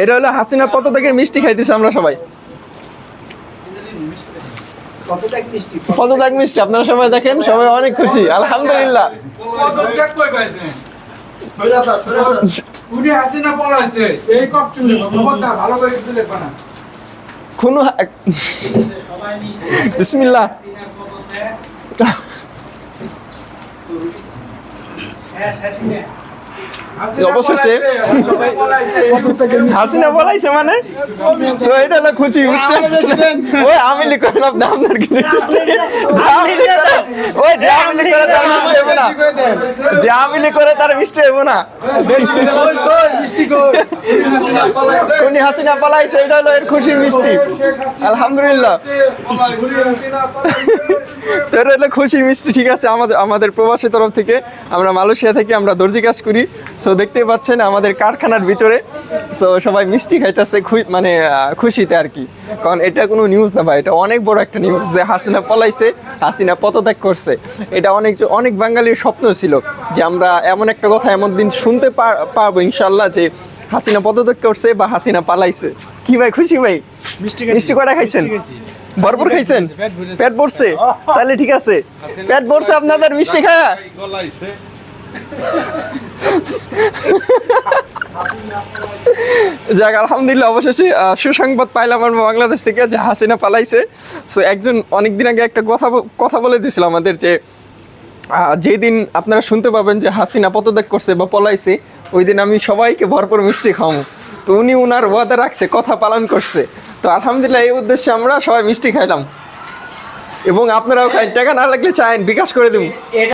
এটা হলো হাসিনা পত থেকে মিষ্টি খাইতেছি আমরা সবাই। কতটা মিষ্টি মিষ্টি আপনারা সবাই দেখেন সবাই অনেক খুশি আলহামদুলিল্লাহ। কতটা কই পাইছেন উনি হাসিনা পলাইছে এই কপ চুলে খবরটা ভালো করে কিছু লেখা না। কোনো বিসমিল্লাহ। অবশেষে হাসিনা বলাইছে মানে? তো এটা হলো খুশি বুঝছেন ওই আমিলি করে না আপনার কি? ওই জামিলি করে তার মিষ্টি হইব না। হাসিনা পলাইছে এটা হলো এর খুশির মিষ্টি। আলহামদুলিল্লাহ। তো এটা হলো খুশির মিষ্টি ঠিক আছে? আমাদের আমাদের প্রবাসী তরফ থেকে আমরা মালয়েশিয়া থেকে আমরা দর্জি কাজ করি। সো দেখতেই পাচ্ছেন আমাদের কারখানার ভিতরে। সো সবাই মিষ্টি খাইতেছে মানে খুশিতে আর কি। কারণ এটা কোনো নিউজ না ভাই এটা অনেক বড় একটা নিউজ যে হাসিনা পলাইছে হাসিনা পদত্যাগ করছে। এটা অনেক অনেক বাঙালির স্বপ্ন ছিল যে আমরা এমন একটা কথা এমন দিন শুনতে পার- পারব ইনশাল্লাহ যে হাসিনা পদত্যাগ করছে বা হাসিনা পালাইছে। কি ভাই খুশি ভাই? মিষ্টি কটা খাইছেন? ভরপুর খাইছেন? পেট ভরছে? তাহলে ঠিক আছে। পেট ভরছে আপনাদের মিষ্টি খায়া যাক আলহামদুলিল্লাহ অবশেষে সুসংবাদ পাইলাম আমরা বাংলাদেশ থেকে যে হাসিনা পালাইছে। সো একজন অনেকদিন আগে একটা কথা কথা বলে দিয়েছিল আমাদের যে যেদিন আপনারা শুনতে পাবেন যে হাসিনা পদত্যাগ করছে বা পলাইছে ওই দিন আমি সবাইকে ভরপুর মিষ্টি খাওয়াবো তো উনি উনার ওয়াদা রাখছে, কথা পালন করছে। তো আলহামদুলিল্লাহ এই উদ্দেশ্যে আমরা সবাই মিষ্টি খাইলাম। এবং আপনারাও খাই টাকা না লাগলে চাইন বিকাশ করে দেবো